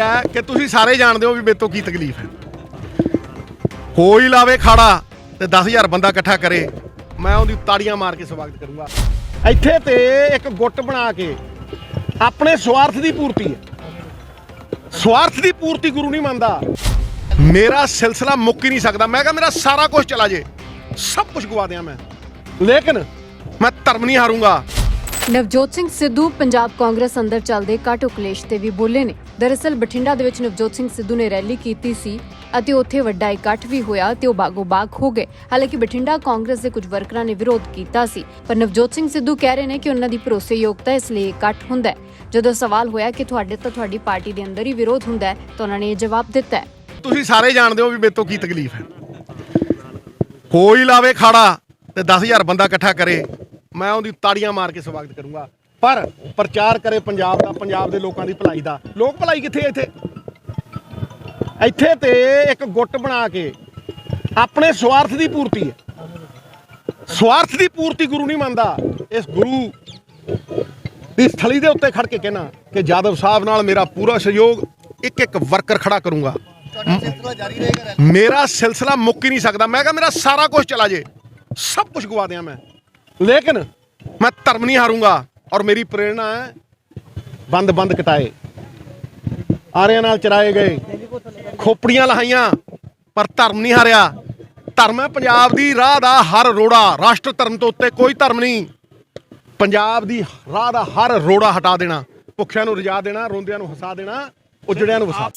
ਹੈ ਕਿ ਤੁਸੀਂ ਸਾਰੇ ਜਾਣਦੇ ਹੋ ਵੀ ਮੇਰੇ ਤੋਂ ਕੀ ਤਕਲੀਫ ਹੈ। ਕੋਈ ਲਾਵੇ ਖਾੜਾ ਤੇ 10000 ਬੰਦਾ ਇਕੱਠਾ ਕਰੇ, ਮੈਂ ਉਹਦੀ ਤਾੜੀਆਂ ਮਾਰ ਕੇ ਸਵਾਗਤ ਕਰੂੰਗਾ। ਇੱਥੇ ਤੇ ਇੱਕ ਗੁੱਟ ਬਣਾ ਕੇ ਆਪਣੇ ਸਵਾਰਥ ਦੀ ਪੂਰਤੀ ਹੈ। ਸਵਾਰਥ ਦੀ ਪੂਰਤੀ ਗੁਰੂ ਨਹੀਂ ਮੰਨਦਾ। ਮੇਰਾ ਸਿਲਸਿਲਾ ਮੁੱਕ ਹੀ ਨਹੀਂ ਸਕਦਾ। ਮੈਂ ਕਿਹਾ ਮੇਰਾ ਸਾਰਾ ਕੁਝ ਚਲਾ ਜੇ। ਸਭ ਕੁਝ ਗਵਾ ਦਿਆਂ ਮੈਂ। ਲੇਕਿਨ ਮੈਂ ਧਰਮ ਨਹੀਂ ਹਾਰੂੰਗਾ। ਨਵਜੋਤ ਸਿੰਘ ਸਿੱਧੂ ਪੰਜਾਬ ਕਾਂਗਰਸ ਅੰਦਰ ਚੱਲਦੇ ਕਾਟੋ ਕਲੇਸ਼ ਤੇ ਵੀ ਬੋਲੇ ਨੇ। ਦਰਅਸਲ ਬਠਿੰਡਾ ਦੇ ਵਿੱਚ ਨਵਜੋਤ ਸਿੰਘ ਸਿੱਧੂ ਨੇ ਰੈਲੀ ਕੀਤੀ ਸੀ ਅਤੇ ਉੱਥੇ ਵੱਡਾ ਇਕੱਠ ਵੀ ਹੋਇਆ ਤੇ ਉਹ ਬਾਗੋ ਬਾਗ ਹੋ ਗਏ। ਹਾਲਾਂਕਿ ਬਠਿੰਡਾ ਕਾਂਗਰਸ ਦੇ ਕੁਝ ਵਰਕਰਾਂ ਨੇ ਵਿਰੋਧ ਕੀਤਾ ਸੀ, ਪਰ ਨਵਜੋਤ ਸਿੰਘ ਸਿੱਧੂ ਕਹਿ ਰਹੇ ਨੇ ਕਿ ਉਹਨਾਂ ਦੀ ਭਰੋਸੇਯੋਗਤਾ ਇਸ ਲਈ ਇਕੱਠ ਹੁੰਦਾ ਹੈ। ਜਦੋਂ ਸਵਾਲ ਹੋਇਆ ਕਿ ਤੁਹਾਡੇ ਤਾਂ ਤੁਹਾਡੀ ਪਾਰਟੀ ਦੇ ਅੰਦਰ ਹੀ ਵਿਰੋਧ ਹੁੰਦਾ ਹੈ, ਤਾਂ ਉਹਨਾਂ ਨੇ ਇਹ ਜਵਾਬ ਦਿੱਤਾ ਹੈ। ਤੁਸੀਂ ਸਾਰੇ ਜਾਣਦੇ ਹੋ ਵੀ ਮੇਰੇ ਤੋਂ ਕੀ ਤਕਲੀਫ ਹੈ। ਕੋਈ ਲਾਵੇ ਖਾੜਾ ਤੇ 10000 ਬੰਦਾ ਇਕੱਠਾ ਕਰੇ ਮੈਂ ਉਹਦੀ ਤਾੜੀਆਂ ਮਾਰ ਕੇ ਸਵਾਗਤ ਕਰੂੰਗਾ। ਪਰ ਪ੍ਰਚਾਰ ਕਰੇ ਪੰਜਾਬ ਦਾ ਪੰਜਾਬ ਦੇ ਲੋਕਾਂ ਦੀ ਭਲਾਈ ਦਾ। ਲੋਕ ਭਲਾਈ ਕਿੱਥੇ ਇੱਥੇ? ਇੱਥੇ ਤੇ ਇੱਕ ਗੁੱਟ ਬਣਾ ਕੇ ਆਪਣੇ ਸਵਾਰਥ ਦੀ ਪੂਰਤੀ ਹੈ। ਸਵਾਰਥ ਦੀ ਪੂਰਤੀ ਗੁਰੂ ਨਹੀਂ ਮੰਨਦਾ। ਇਸ ਗੁਰੂ ਦੀ ਥਲੀ ਦੇ ਉੱਤੇ ਖੜ ਕੇ ਕਹਿਣਾ ਕਿ ਜਾਦਵ ਸਾਹਿਬ ਨਾਲ ਮੇਰਾ ਪੂਰਾ ਸਹਿਯੋਗ ਇੱਕ ਇੱਕ ਵਰਕਰ ਖੜਾ ਕਰੂੰਗਾ। ਮੇਰਾ ਸਿਲਸਿਲਾ ਮੁੱਕ ਹੀ ਨਹੀਂ ਸਕਦਾ। ਮੈਂ ਕਿਹਾ ਮੇਰਾ ਸਾਰਾ ਕੁਝ ਚਲਾ ਜੇ। ਸਭ ਕੁਝ ਗਵਾ ਦਿਆਂ ਮੈਂ। ਲੇਕਿਨ ਮੈਂ ਧਰਮ ਨਹੀਂ ਹਾਰੂੰਗਾ ਔਰ ਮੇਰੀ ਪ੍ਰੇਰਣਾ ਹੈ ਬੰਦ ਬੰਦ ਕਟਾਏ ਆਰਿਆਂ ਨਾਲ ਚਰਾਏ ਗਏ ਖੋਪੜੀਆਂ ਲਹਾਈਆਂ ਪਰ ਧਰਮ ਨਹੀਂ ਹਾਰਿਆ ਧਰਮ ਹੈ ਪੰਜਾਬ ਦੀ ਰਾਹ ਦਾ ਹਰ ਰੋੜਾ ਰਾਸ਼ਟਰ ਧਰਮ ਤੋਂ ਉੱਤੇ ਕੋਈ ਧਰਮ ਨਹੀਂ ਪੰਜਾਬ ਦੀ ਰਾਹ ਦਾ ਹਰ ਰੋੜਾ ਹਟਾ ਦੇਣਾ ਭੁੱਖਿਆਂ ਨੂੰ ਰਜਾ ਦੇਣਾ ਰੋਂਦਿਆਂ ਨੂੰ ਹਸਾ ਦੇਣਾ ਉਜੜਿਆਂ ਨੂੰ ਵਸਾ